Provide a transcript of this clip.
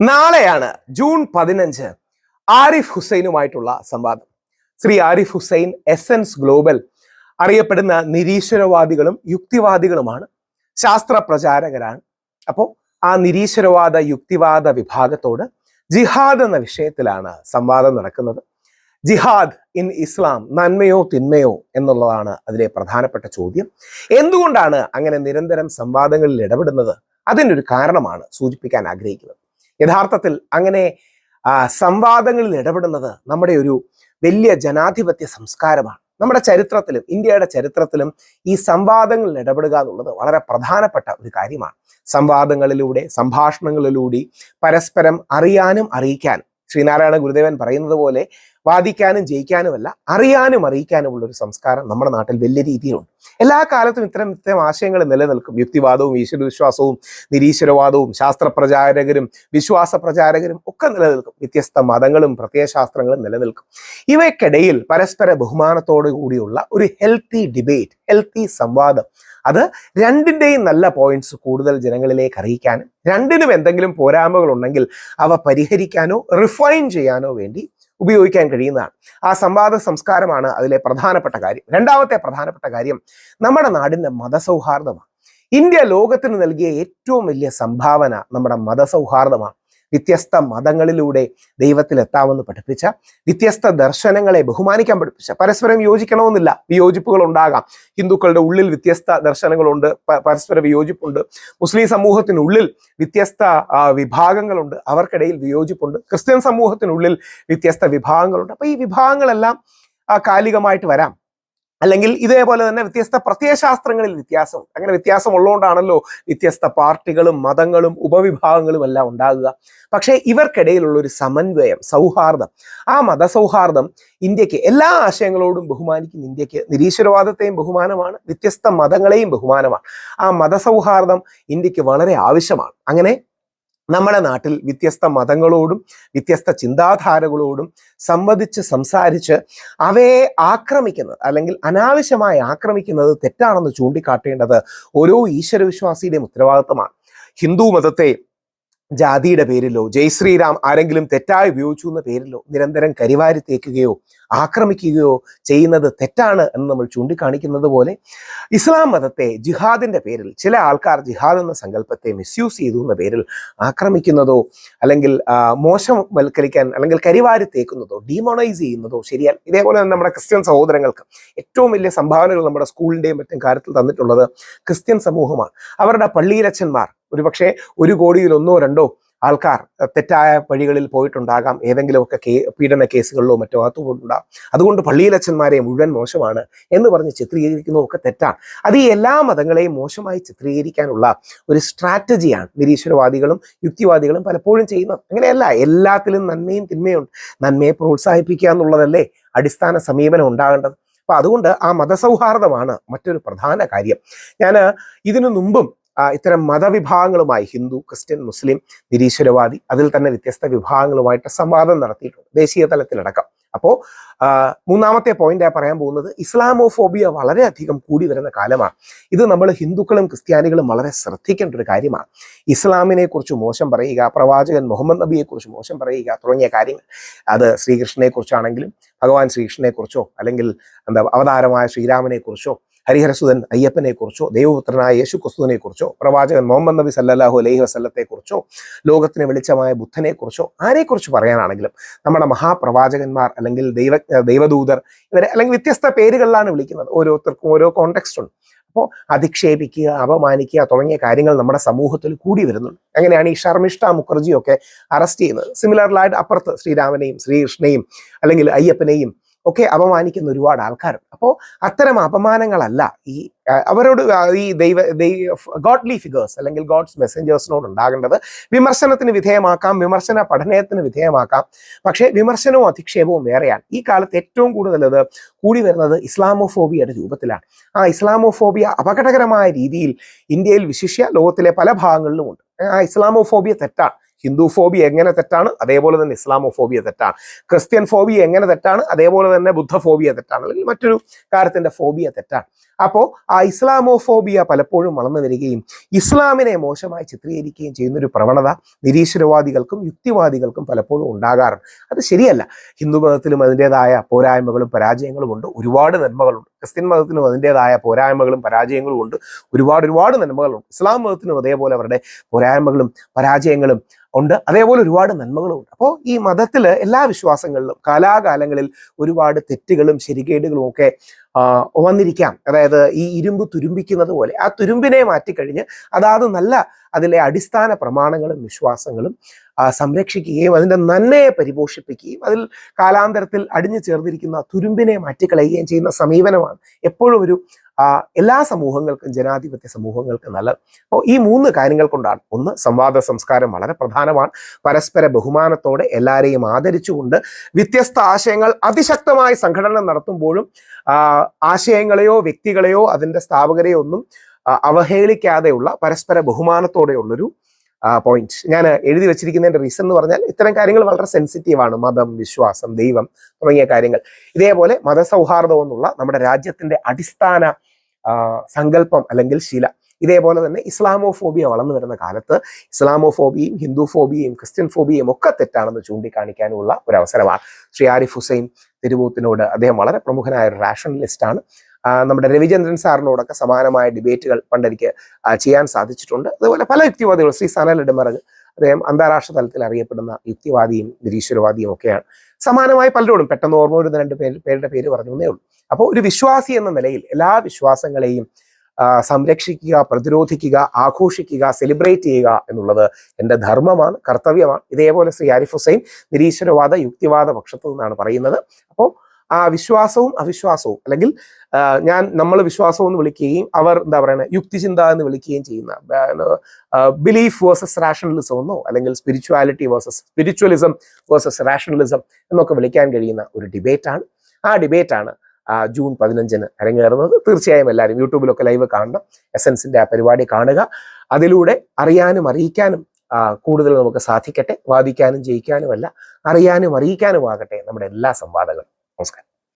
നാളെയാണ് ജൂൺ പതിനഞ്ച് ആരിഫ് ഹുസൈനുമായിട്ടുള്ള സംവാദം. ശ്രീ ആരിഫ് ഹുസൈൻ എസൻസ് ഗ്ലോബൽ അറിയപ്പെടുന്ന നിരീശ്വരവാദികളും യുക്തിവാദികളുമാണ്. ശാസ്ത്ര പ്രചാരകരാണ്. അപ്പോൾ ആ നിരീശ്വരവാദ യുക്തിവാദ വിഭാഗത്തോട് ജിഹാദ് എന്ന വിഷയത്തിലാണ് സംവാദം നടക്കുന്നത്. ജിഹാദ് ഇൻ ഇസ്ലാം നന്മയോ തിന്മയോ എന്നുള്ളതാണ് അതിലെ പ്രധാനപ്പെട്ട ചോദ്യം. എന്തുകൊണ്ടാണ് അങ്ങനെ നിരന്തരം സംവാദങ്ങളിൽ ഇടപെടുന്നത്? അതിനൊരു കാരണമാണ് സൂചിപ്പിക്കാൻ ആഗ്രഹിക്കുന്നത്. യഥാർത്ഥത്തിൽ അങ്ങനെ സംവാദങ്ങളിൽ ഇടപെടുന്നത് നമ്മുടെ ഒരു വലിയ ജനാധിപത്യ സംസ്കാരമാണ്. നമ്മുടെ ചരിത്രത്തിലും ഇന്ത്യയുടെ ചരിത്രത്തിലും ഈ സംവാദങ്ങളിൽ ഇടപെടുക എന്നുള്ളത് വളരെ പ്രധാനപ്പെട്ട ഒരു കാര്യമാണ്. സംവാദങ്ങളിലൂടെ സംഭാഷണങ്ങളിലൂടെ പരസ്പരം അറിയാനും അറിയിക്കാനും ശ്രീനാരായണ ഗുരുദേവൻ പറയുന്നത് പോലെ വാദിക്കാനും ജയിക്കാനുമല്ല അറിയാനും അറിയിക്കാനുമുള്ള ഒരു സംസ്കാരം നമ്മുടെ നാട്ടിൽ വലിയ രീതിയിലുണ്ട്. എല്ലാ കാലത്തും ഇത്തരം ഇത്തരം ആശയങ്ങൾ നിലനിൽക്കും. യുക്തിവാദവും ഈശ്വരവിശ്വാസവും നിരീശ്വരവാദവും ശാസ്ത്ര പ്രചാരകരും വിശ്വാസ പ്രചാരകരും ഒക്കെ നിലനിൽക്കും. വ്യത്യസ്ത മതങ്ങളും പ്രത്യയശാസ്ത്രങ്ങളും നിലനിൽക്കും. ഇവയ്ക്കിടയിൽ പരസ്പര ബഹുമാനത്തോടു കൂടിയുള്ള ഒരു ഹെൽത്തി ഡിബേറ്റ് ഹെൽത്തി സംവാദം അത് രണ്ടിന്റെയും നല്ല പോയിന്റ്സ് കൂടുതൽ ജനങ്ങളിലേക്ക് അറിയിക്കാനും രണ്ടിനും എന്തെങ്കിലും പോരായ്മകൾ ഉണ്ടെങ്കിൽ അവ പരിഹരിക്കാനോ റിഫൈൻ ചെയ്യാനോ വേണ്ടി ഉപയോഗിക്കാൻ കഴിയുന്നതാണ്. ആ സംവാദ സംസ്കാരമാണ് അതിലെ പ്രധാനപ്പെട്ട കാര്യം. രണ്ടാമത്തെ പ്രധാനപ്പെട്ട കാര്യം നമ്മുടെ നാടിന്റെ മതസൗഹാർദ്ദമാണ്. ഇന്ത്യ ലോകത്തിന് നൽകിയ ഏറ്റവും വലിയ സംഭാവന നമ്മുടെ മതസൗഹാർദ്ദമാണ്. വ്യത്യസ്ത മതങ്ങളിലൂടെ ദൈവത്തിലെത്താമെന്ന് പഠിപ്പിച്ച വ്യത്യസ്ത ദർശനങ്ങളെ ബഹുമാനിക്കാൻ പഠിപ്പിച്ച പരസ്പരം യോജിക്കണമെന്നില്ല വിയോജിപ്പുകൾ ഉണ്ടാകാം. ഹിന്ദുക്കളുടെ ഉള്ളിൽ വ്യത്യസ്ത ദർശനങ്ങളുണ്ട് പരസ്പര വിയോജിപ്പുണ്ട്. മുസ്ലിം സമൂഹത്തിനുള്ളിൽ വ്യത്യസ്ത വിഭാഗങ്ങളുണ്ട്. അവർക്കിടയിൽ വിയോജിപ്പുണ്ട്. ക്രിസ്ത്യൻ സമൂഹത്തിനുള്ളിൽ വ്യത്യസ്ത വിഭാഗങ്ങളുണ്ട്. അപ്പൊ ഈ വിഭാഗങ്ങളെല്ലാം കാലികമായിട്ട് വരാം. അല്ലെങ്കിൽ ഇതേപോലെ തന്നെ വ്യത്യസ്ത പ്രത്യയശാസ്ത്രങ്ങളിൽ വ്യത്യാസം. അങ്ങനെ വ്യത്യാസം ഉള്ളതുകൊണ്ടാണല്ലോ വ്യത്യസ്ത പാർട്ടികളും മതങ്ങളും ഉപവിഭാഗങ്ങളും എല്ലാം ഉണ്ടാകുക. പക്ഷേ ഇവർക്കിടയിലുള്ള ഒരു സമന്വയം സൗഹാർദ്ദം ആ മതസൗഹാർദ്ദം ഇന്ത്യയ്ക്ക് എല്ലാ ആശയങ്ങളോടും ബഹുമാനിക്കുന്ന ഇന്ത്യയ്ക്ക് നിരീശ്വരവാദത്തെയും ബഹുമാനമാണ് വ്യത്യസ്ത മതങ്ങളെയും ബഹുമാനമാണ്. ആ മതസൗഹാർദ്ദം ഇന്ത്യയ്ക്ക് വളരെ ആവശ്യമാണ്. അങ്ങനെ നമ്മുടെ നാട്ടിൽ വ്യത്യസ്ത മതങ്ങളോടും വ്യത്യസ്ത ചിന്താധാരകളോടും സംവദിച്ച് സംസാരിച്ച് അവയെ ആക്രമിക്കുന്നത് അല്ലെങ്കിൽ അനാവശ്യമായി ആക്രമിക്കുന്നത് തെറ്റാണെന്ന് ചൂണ്ടിക്കാട്ടേണ്ടത് ഓരോ ഈശ്വരവിശ്വാസിയുടെയും ഉത്തരവാദിത്തമാണ്. ഹിന്ദു മതത്തെ ജാതിയുടെ പേരിലോ ജയ് ശ്രീറാം ആരെങ്കിലും തെറ്റായി ഉപയോഗിച്ചു എന്ന പേരിലോ നിരന്തരം കരിവാരി തേക്കുകയോ ആക്രമിക്കുകയോ ചെയ്യുന്നത് തെറ്റാണ് എന്ന് നമ്മൾ ചൂണ്ടിക്കാണിക്കുന്നത് പോലെ ഇസ്ലാം മതത്തെ ജിഹാദിന്റെ പേരിൽ ചില ആൾക്കാർ ജിഹാദ് എന്ന സങ്കല്പത്തെ മിസ്യൂസ് ചെയ്തു എന്ന പേരിൽ ആക്രമിക്കുന്നതോ അല്ലെങ്കിൽ മോശം വൽക്കരിക്കാൻ അല്ലെങ്കിൽ കരിവാരി തേക്കുന്നതോ ഡീമോണൈസ് ചെയ്യുന്നതോ ശരിയല്ല ഇതേപോലെ തന്നെ നമ്മുടെ ക്രിസ്ത്യൻ സഹോദരങ്ങൾക്ക് ഏറ്റവും വലിയ സംഭാവനകൾ നമ്മുടെ സ്കൂളിന്റെയും മറ്റും കാര്യത്തിൽ തന്നിട്ടുള്ളത് ക്രിസ്ത്യൻ സമൂഹമാണ്. അവരുടെ പള്ളിയിലച്ചന്മാർ ഒരുപക്ഷെ ഒരു കോടിയിൽ ഒന്നോ രണ്ടോ ആൾക്കാർ തെറ്റായ വഴികളിൽ പോയിട്ടുണ്ടാകാം. ഏതെങ്കിലുമൊക്കെ കേ പീഡന കേസുകളിലോ മറ്റോ അകത്തുപോയിട്ടുണ്ടാകും. അതുകൊണ്ട് പള്ളിയിലച്ഛന്മാരെ മുഴുവൻ മോശമാണ് എന്ന് പറഞ്ഞ് ചിത്രീകരിക്കുന്നതൊക്കെ തെറ്റാണ്. അത് ഈ എല്ലാ മതങ്ങളെയും മോശമായി ചിത്രീകരിക്കാനുള്ള ഒരു സ്ട്രാറ്റജിയാണ് നിരീശ്വരവാദികളും യുക്തിവാദികളും പലപ്പോഴും ചെയ്യുന്നത്. അങ്ങനെയല്ല എല്ലാത്തിലും നന്മയും തിന്മയും ഉണ്ട് നന്മയെ പ്രോത്സാഹിപ്പിക്കുക എന്നുള്ളതല്ലേ അടിസ്ഥാന സമീപനം ഉണ്ടാകേണ്ടത്. അപ്പൊ അതുകൊണ്ട് ആ മതസൗഹാർദ്ദമാണ് മറ്റൊരു പ്രധാന കാര്യം. ഞാൻ ഇതിനു മുമ്പും ഇത്തരം മതവിഭാഗങ്ങളുമായി ഹിന്ദു ക്രിസ്ത്യൻ മുസ്ലിം നിരീശ്വരവാദി അതിൽ തന്നെ വ്യത്യസ്ത വിഭാഗങ്ങളുമായിട്ട് സംവാദം നടത്തിയിട്ടുണ്ട് ദേശീയ തലത്തിലടക്കം. അപ്പോൾ മൂന്നാമത്തെ പോയിന്റ് പറയാൻ പോകുന്നത് ഇസ്ലാമോഫോബിയ വളരെയധികം കൂടി വരുന്ന കാലമാണ്. ഇത് നമ്മൾ ഹിന്ദുക്കളും ക്രിസ്ത്യാനികളും വളരെ ശ്രദ്ധിക്കേണ്ട ഒരു കാര്യമാണ്. ഇസ്ലാമിനെ കുറിച്ച് മോശം പറയുക പ്രവാചകൻ മുഹമ്മദ് നബിയെ കുറിച്ച് മോശം പറയുക തുടങ്ങിയ കാര്യങ്ങൾ. അത് ശ്രീകൃഷ്ണനെ കുറിച്ചാണെങ്കിലും ഭഗവാൻ ശ്രീകൃഷ്ണനെ കുറിച്ചോ അല്ലെങ്കിൽ എന്താ അവതാരമായ ശ്രീരാമനെ കുറിച്ചോ ഹരിഹരസുതൻ അയ്യപ്പനെ കുറിച്ചോ ദൈവപുത്രനായ യേശു ക്രിസ്തുവിനെ കുറിച്ചോ പ്രവാചകൻ മുഹമ്മദ് നബി സല്ലാഹു അലൈഹി വസ്ലത്തെ കുറിച്ചോ ലോകത്തിന് വെളിച്ചമായ ബുദ്ധനെ കുറിച്ചോ ആരെക്കുറിച്ച് പറയാനാണെങ്കിലും നമ്മുടെ മഹാപ്രവാചകന്മാർ അല്ലെങ്കിൽ ദൈവ ദൈവദൂതർ ഇവരെ അല്ലെങ്കിൽ വ്യത്യസ്ത പേരുകളിലാണ് വിളിക്കുന്നത്. ഓരോരുത്തർക്കും ഓരോ കോണ്ടെക്സ്റ്റ് ഉണ്ട്. അപ്പോൾ അധിക്ഷേപിക്കുക അപമാനിക്കുക തുടങ്ങിയ കാര്യങ്ങൾ നമ്മുടെ സമൂഹത്തിൽ കൂടി വരുന്നുണ്ട്. അങ്ങനെയാണ് ഈ ശർമിഷ്ഠ മുഖർജിയൊക്കെ അറസ്റ്റ് ചെയ്യുന്നത്? സിമിലറിലായിട്ട് അപ്പുറത്ത് ശ്രീരാമനെയും ശ്രീകൃഷ്ണനെയും അല്ലെങ്കിൽ അയ്യപ്പനെയും ഒക്കെ അപമാനിക്കുന്ന ഒരുപാട് ആൾക്കാരുണ്ട്. അപ്പോൾ അത്തരം അപമാനങ്ങളല്ല ഈ അവരോട് ഈ ദൈവ ഗോഡ്ലി ഫിഗേഴ്സ് അല്ലെങ്കിൽ ഗോഡ്സ് മെസ്സഞ്ചേഴ്സിനോട് ഉണ്ടാകേണ്ടത് വിമർശനത്തിന് വിധേയമാക്കാം വിമർശന പഠനത്തിന് വിധേയമാക്കാം. പക്ഷേ വിമർശനവും അധിക്ഷേപവും വേറെയാണ്. ഈ കാലത്ത് ഏറ്റവും കൂടുതൽ അത് കൂടി വരുന്നത് ഇസ്ലാമോഫോബിയയുടെ രൂപത്തിലാണ്. ആ ഇസ്ലാമോഫോബിയ അപകടകരമായ രീതിയിൽ ഇന്ത്യയിൽ വിശിഷ്യ ലോകത്തിലെ പല ഭാഗങ്ങളിലും ഉണ്ട് ആ ഇസ്ലാമോഫോബിയ തെറ്റാണ്. ഹിന്ദു ഫോബിയ എങ്ങനെ തെറ്റാണ്? അതേപോലെ തന്നെ ഇസ്ലാമോ ഫോബിയ തെറ്റാണ്. ക്രിസ്ത്യൻ ഫോബിയ എങ്ങനെ തെറ്റാണ്? അതേപോലെ തന്നെ ബുദ്ധ ഫോബിയ തെറ്റാണ്. അല്ലെങ്കിൽ മറ്റൊരു കാര്യത്തിന്റെ ഫോബിയ തെറ്റാണ്. അപ്പോൾ ആ ഇസ്ലാമോഫോബിയ പലപ്പോഴും വളർന്നു വരികയും ഇസ്ലാമിനെ മോശമായി ചിത്രീകരിക്കുകയും ചെയ്യുന്ന ഒരു പ്രവണത നിരീശ്വരവാദികൾക്കും യുക്തിവാദികൾക്കും പലപ്പോഴും ഉണ്ടാകാറുണ്ട്. അത് ശരിയല്ല. ഹിന്ദു മതത്തിലും അതിന്റെതായ പോരായ്മകളും പരാജയങ്ങളും ഉണ്ട്. ഒരുപാട് നന്മകളുണ്ട്. ക്രിസ്ത്യൻ മതത്തിനും അതിന്റെതായ പോരായ്മകളും പരാജയങ്ങളും ഉണ്ട്. ഒരുപാട് ഒരുപാട് നന്മകളുണ്ട്. ഇസ്ലാം മതത്തിനും അതേപോലെ അവരുടെ പോരായ്മകളും പരാജയങ്ങളും ഉണ്ട്. അതേപോലെ ഒരുപാട് നന്മകളും ഉണ്ട്. അപ്പോൾ ഈ മതത്തിൽ എല്ലാ വിശ്വാസങ്ങളിലും കാലാകാലങ്ങളിൽ ഒരുപാട് തെറ്റുകളും ശരികേടുകളും ഒക്കെ വന്നിരിക്കാം. അതായത് ഈ ഇരുമ്പ് തുരുമ്പിക്കുന്നത് പോലെ ആ തുരുമ്പിനെ മാറ്റിക്കഴിഞ്ഞ് അതാത് നല്ല അതിലെ അടിസ്ഥാന പ്രമാണങ്ങളും വിശ്വാസങ്ങളും സംരക്ഷിക്കുകയും അതിന്റെ നന്മയെ പരിപോഷിപ്പിക്കുകയും അതിൽ കാലാന്തരത്തിൽ അടിഞ്ഞു ചേർന്നിരിക്കുന്ന തുരുമ്പിനെ മാറ്റിക്കളയുകയും ചെയ്യുന്ന സമീപനമാണ് എപ്പോഴും ഒരു എല്ലാ സമൂഹങ്ങൾക്കും ജനാധിപത്യ സമൂഹങ്ങൾക്കും നല്ലത്. അപ്പോൾ ഈ മൂന്ന് കാര്യങ്ങൾ കൊണ്ടാണ്. ഒന്ന് സംവാദ സംസ്കാരം വളരെ പ്രധാനമാണ്. പരസ്പര ബഹുമാനത്തോടെ എല്ലാവരെയും ആദരിച്ചുകൊണ്ട് വ്യത്യസ്ത ആശയങ്ങൾ അതിശക്തമായി സംഘടന നടത്തുമ്പോഴും ആശയങ്ങളെയോ വ്യക്തികളെയോ അതിന്റെ സ്ഥാപകരെയോ ഒന്നും അവഹേളിക്കാതെയുള്ള പരസ്പര ബഹുമാനത്തോടെയുള്ളൊരു പോയിന്റ് ഞാൻ എഴുതി വെച്ചിരിക്കുന്നതിന്റെ റീസൺ എന്ന് പറഞ്ഞാൽ ഇത്തരം കാര്യങ്ങൾ വളരെ സെൻസിറ്റീവ് ആണ്. മതം വിശ്വാസം ദൈവം തുടങ്ങിയ കാര്യങ്ങൾ. ഇതേപോലെ മതസൗഹാർദ്ദം എന്നുള്ള നമ്മുടെ രാജ്യത്തിന്റെ അടിസ്ഥാന സങ്കല്പം അല്ലെങ്കിൽ ശില. ഇതേപോലെ തന്നെ ഇസ്ലാമോഫോബിയ വളർന്നു വരുന്ന കാലത്ത് ഇസ്ലാമോഫോബിയയും ഹിന്ദു ഫോബിയയും ക്രിസ്ത്യൻ ഫോബിയയും ഒക്കെ തെറ്റാണെന്ന് ചൂണ്ടിക്കാണിക്കാനുള്ള ഒരു അവസരമാണ്. ശ്രീ ആരിഫ് ഹുസൈൻ തിരുവൂത്തിനോട് അദ്ദേഹം വളരെ പ്രമുഖനായ ഒരു റാഷണലിസ്റ്റ് ആണ്. നമ്മുടെ രവിചന്ദ്രൻ സാറിനോടൊക്കെ സമാനമായ ഡിബേറ്റുകൾ പണ്ടെനിക്ക് ചെയ്യാൻ സാധിച്ചിട്ടുണ്ട്. അതുപോലെ പല യുക്തിവാദികൾ ശ്രീ സനൽ ഇടമറഗ് അദ്ദേഹം അന്താരാഷ്ട്ര തലത്തിൽ അറിയപ്പെടുന്ന യുക്തിവാദിയും നിരീശ്വരവാദിയും ഒക്കെയാണ്. സമാനമായി പലരോടും പെട്ടെന്ന് ഓർമ്മ വരുന്ന രണ്ട് പേര് പേരുടെ പേര് പറഞ്ഞു എന്നേ ഉള്ളൂ. അപ്പോൾ ഒരു വിശ്വാസി എന്ന നിലയിൽ എല്ലാ വിശ്വാസങ്ങളെയും സംരക്ഷിക്കുക പ്രതിരോധിക്കുക ആഘോഷിക്കുക സെലിബ്രേറ്റ് ചെയ്യുക എന്നുള്ളത് എന്റെ ധർമ്മമാണ് കർത്തവ്യമാണ്. ഇതേപോലെ ശ്രീ ആരിഫ് ഹുസൈൻ നിരീശ്വരവാദ യുക്തിവാദ പക്ഷത്തു നിന്നാണ് പറയുന്നത്. അപ്പോൾ ആ വിശ്വാസവും അവിശ്വാസവും അല്ലെങ്കിൽ ഞാൻ നമ്മൾ വിശ്വാസം എന്ന് വിളിക്കുകയും അവർ എന്താ പറയുന്നത് യുക്തിചിന്ത എന്ന് വിളിക്കുകയും ചെയ്യുന്ന ബിലീഫ് വേഴ്സസ് റാഷണലിസം എന്നോ അല്ലെങ്കിൽ spirituality versus spiritualism versus rationalism എന്നൊക്കെ വിളിക്കാൻ കഴിയുന്ന ഒരു ഡിബേറ്റാണ് ആ ഡിബേറ്റാണ് ജൂൺ പതിനഞ്ചിന് അരങ്ങേറുന്നത്. തീർച്ചയായും എല്ലാവരും യൂട്യൂബിലൊക്കെ ലൈവ് കാണണം. എസൻസിന്റെ ആ പരിപാടി കാണുക. അതിലൂടെ അറിയാനും അറിയിക്കാനും കൂടുതൽ നമുക്ക് സാധിക്കട്ടെ. വാദിക്കാനും ജയിക്കാനുമല്ല അറിയാനും അറിയിക്കാനും ആകട്ടെ നമ്മുടെ എല്ലാ സംവാദങ്ങളും. നമസ്കാരം